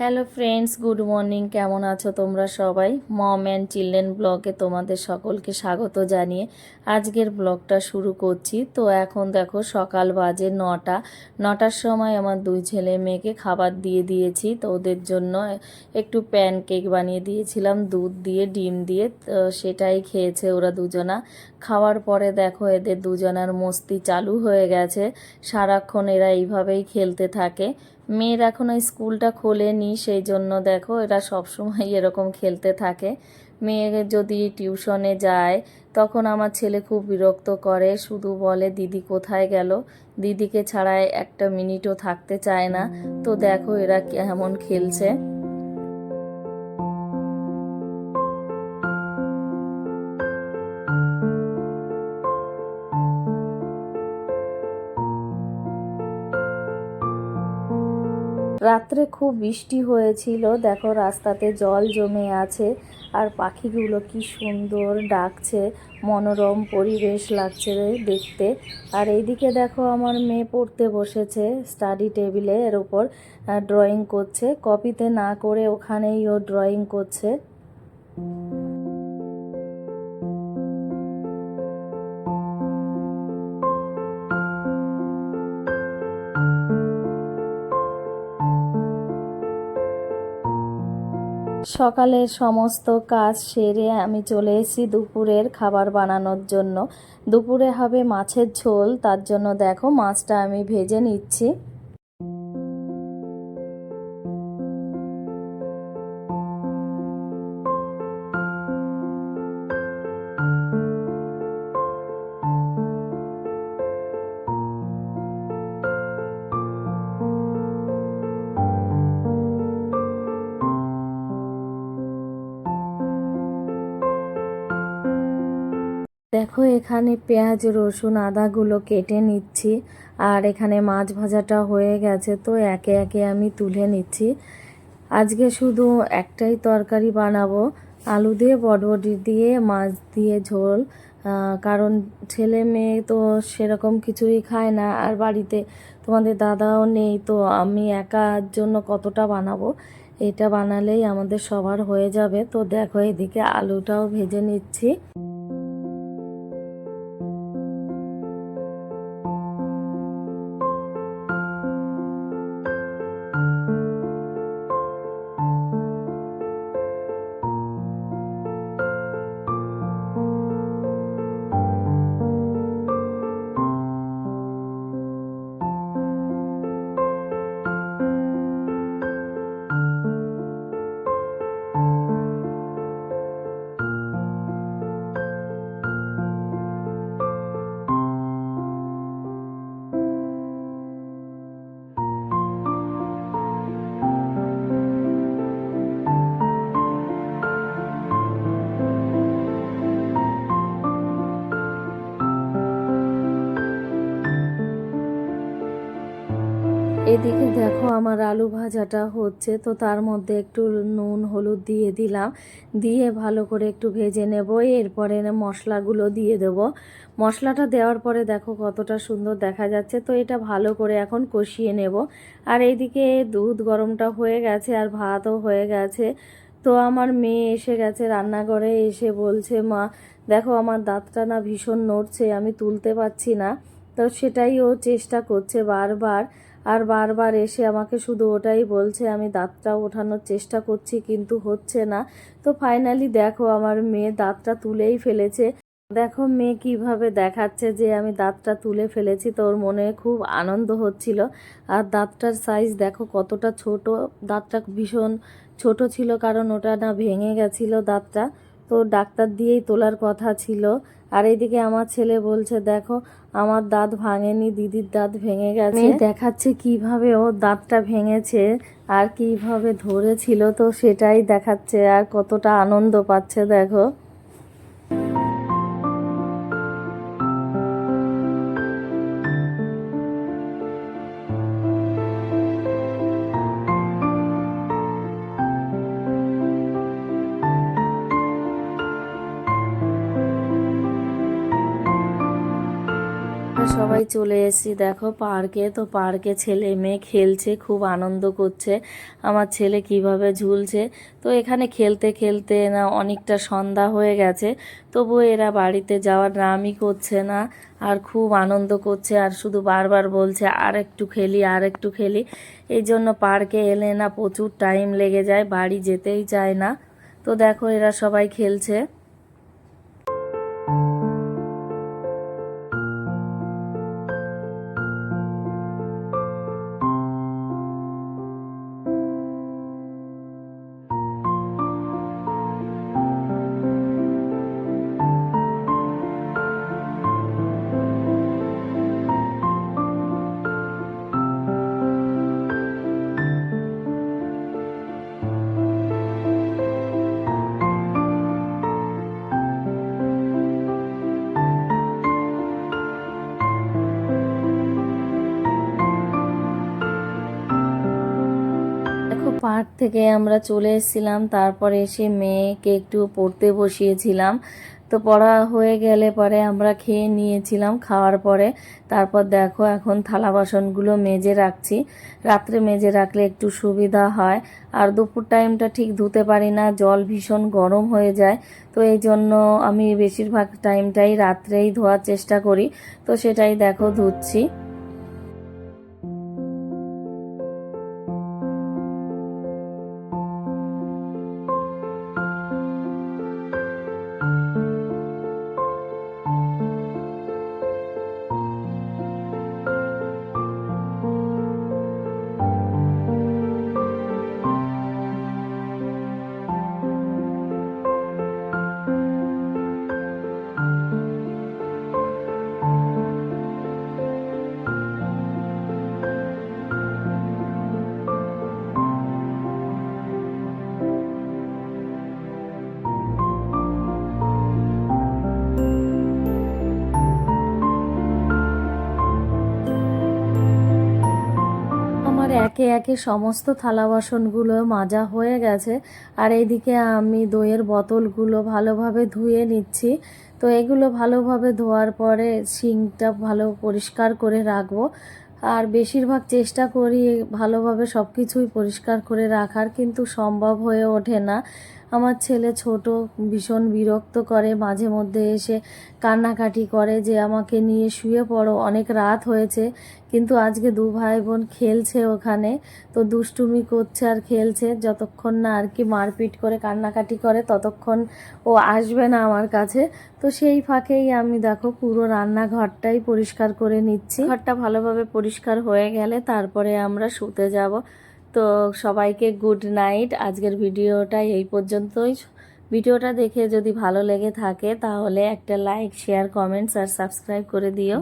Hello friends good morning কেমন আছো তোমরা সবাই? মম অ্যান্ড চিলড্রেন ব্লগে তোমাদের সকলকে স্বাগত জানিয়ে আজকের ব্লগটা শুরু করছি। তো এখন দেখো সকাল বাজে নটা। নটার সময় আমার দুই ছেলে মেয়েকে খাবার দিয়ে দিয়েছি। তো ওদের জন্য একটু প্যান কেক বানিয়ে দিয়েছিলাম, দুধ দিয়ে, ডিম দিয়ে। তো সেটাই খেয়েছে ওরা দুজনা। খাওয়ার পরে দেখো এদের দুজনার মস্তি চালু হয়ে গেছে। সারাক্ষণ এরা এইভাবেই খেলতে থাকে। মেয়ের এখনও স্কুলটা খোলেনি, সেই জন্য দেখো এরা সবসময় এরকম খেলতে থাকে। মেয়ে যদি টিউশনে যায়, তখন আমার ছেলে খুব বিরক্ত করে, শুধু বলে, দিদি কোথায় গেল? দিদিকে ছাড়ায় একটা মিনিটও থাকতে চায় না। তো দেখো এরা কেমন খেলছে। রাত্রে খুব বৃষ্টি হয়েছিল। দেখো রাস্তাতে জল জমে আছে আর পাখিগুলো কি সুন্দর ডাকছে, মনোরম পরিবেশ লাগছে দেখতে। আর এইদিকে দেখো আমার মেয়ে পড়তে বসেছে স্টাডি টেবিলে এর উপর ড্রয়িং করছে। কপিতে না করে ওখানেই ও ড্রয়িং করছে। সকালের সমস্ত কাজ সেরে আমি চলে এসেছি দুপুরের খাবার বানানোর জন্য। দুপুরে হবে মাছের ঝোল, তার জন্য দেখো মাছটা আমি ভেজে নিচ্ছি। দেখো, এখানে পেঁয়াজ, রসুন, আদাগুলো কেটে নিচ্ছি। আর এখানে মাছ ভাজাটা হয়ে গেছে, তো একে একে আমি তুলে নিচ্ছি। আজকে শুধু একটাই তরকারি বানাবো, আলু দিয়ে, বটবটি দিয়ে, মাছ দিয়ে ঝোল। কারণ ছেলে মেয়ে তো সেরকম কিছুই খায় না, আর বাড়িতে তোমাদের দাদাও নেই, তো আমি একার জন্য কতটা বানাবো? এটা বানালেই আমাদের সবার হয়ে যাবে। তো দেখো, এদিকে আলুটাও ভেজে নিচ্ছি। এদিকে দেখো আমার আলু ভাজাটা হচ্ছে, তো তার মধ্যে একটু নুন, হলুদ দিয়ে দিলাম। দিয়ে ভালো করে একটু ভেজে নেব, এরপরে মশলাগুলো দিয়ে দেব। মশলাটা দেওয়ার পরে দেখো কতটা সুন্দর দেখা যাচ্ছে, তো এটা ভালো করে এখন কষিয়ে নেব। আর এইদিকে দুধ গরমটা হয়ে গেছে আর ভাতও হয়ে গেছে। তো আমার মেয়ে এসে গেছে রান্নাঘরে, এসে বলছে, মা, দেখো আমার দাঁতটা না ভীষণ নড়ছে, আমি তুলতে পারছি না। তো সেটাই ও চেষ্টা করছে বারবার। আর বারবার এসে আমাকে শুধু ওটাই বলছে, আমি দাঁতটা ওঠানোর চেষ্টা করছি কিন্তু হচ্ছে না। তো ফাইনালি দেখো আমার মেয়ে দাঁতটা তুলেই ফেলেছে। দেখো মেয়ে কীভাবে দেখাচ্ছে যে আমি দাঁতটা তুলে ফেলেছি তোর মনে খুব আনন্দ হচ্ছিল। আর দাঁতটার সাইজ দেখো কতটা ছোট, দাঁতটা ভীষণ ছোট ছিল কারণ ওটা না ভেঙে গেছিল দাঁতটা। তো ডাক্তার দিয়েই তোলার কথা ছিল। আর এইদিকে আমার ছেলে বলছে, দেখো, আমার দাঁত ভাঙেনি, দিদির দাঁত ভেঙে গেছে। দেখাচ্ছে কীভাবে ও দাঁতটা ভেঙেছে আর কীভাবে ধরেছিল তো সেটাই দেখাচ্ছে। আর কতটা আনন্দ পাচ্ছে, দেখো। সবাই চলে এসেছি। দেখো পার্কে, তো পার্কে ছেলে মেয়ে খেলছে, খুব আনন্দ করছে। আমার ছেলে কীভাবে ঝুলছে? তো এখানে খেলতে খেলতে না অনেকটা সন্ধ্যা হয়ে গেছে। তবুও এরা বাড়িতে যাওয়ার নামই করছে না, আর খুব আনন্দ করছে, আর শুধু বারবার বলছে, আর একটু খেলি, আর একটু খেলি। এই জন্য পার্কে এলে না প্রচুর টাইম লেগে যায়, বাড়ি যেতেই চায় না। তো দেখো এরা সবাই খেলছে। পার্ক থেকে আমরা চলে এসেছিলাম। তারপরে এসে মেয়েকে একটু পড়তে বসিয়েছিলাম। তো পড়া হয়ে গেলে পরে আমরা খেয়ে নিয়েছিলাম খাওয়ার পরে। তারপর দেখো এখন থালা বাসনগুলো মেজে রাখছি। রাত্রে মেজে রাখলে একটু সুবিধা হয়। আর দুপুর টাইমটা ঠিক ধুতে পারি না, জল ভীষণ গরম হয়ে যায়। তো এই জন্য আমি বেশিরভাগ টাইমটাই রাত্রেই ধোয়ার চেষ্টা করি। তো সেটাই দেখো ধুচ্ছি। আমার একে একে সমস্ত থালা বাসনগুলো মাজা হয়ে গেছে। আর এইদিকে আমি দইয়ের বোতলগুলো ভালোভাবে ধুয়ে নিচ্ছি। তো এগুলো ভালোভাবে ধোয়ার পরে সিঙ্কটা ভালো পরিষ্কার করে রাখব। আর বেশিরভাগ চেষ্টা করি ভালোভাবে সব কিছুই পরিষ্কার করে রাখার কিন্তু সম্ভব হয়ে ওঠে না। আমার ছেলে ছোট, ভীষণ বিরক্ত করে, মাঝে মধ্যে এসে কান্নাকাটি করে যে আমাকে নিয়ে শুয়ে পড়ো, অনেক রাত হয়েছে, কিন্তু আজকে দু ভাই বোন খেলছে ওখানে, তো দুষ্টুমি করছে আর খেলছে, যতক্ষণ না আর কি মারপিট করে কান্নাকাটি করে, ততক্ষণ ও আসবে না আমার কাছে, তো সেই ফাঁকেই আমি দেখো পুরো রান্নাঘরটাই পরিষ্কার করে নিচ্ছি। ঘরটা ভালোভাবে পরিষ্কার হয়ে গেলে তারপরে আমরা শুতে যাব। তো সবাইকে গুড নাইট। আজকের ভিডিওটা এই পর্যন্তই। ভিডিওটা দেখে যদি ভালো লেগে থাকে, তাহলে একটা লাইক, শেয়ার, কমেন্টস আর সাবস্ক্রাইব করে দিও।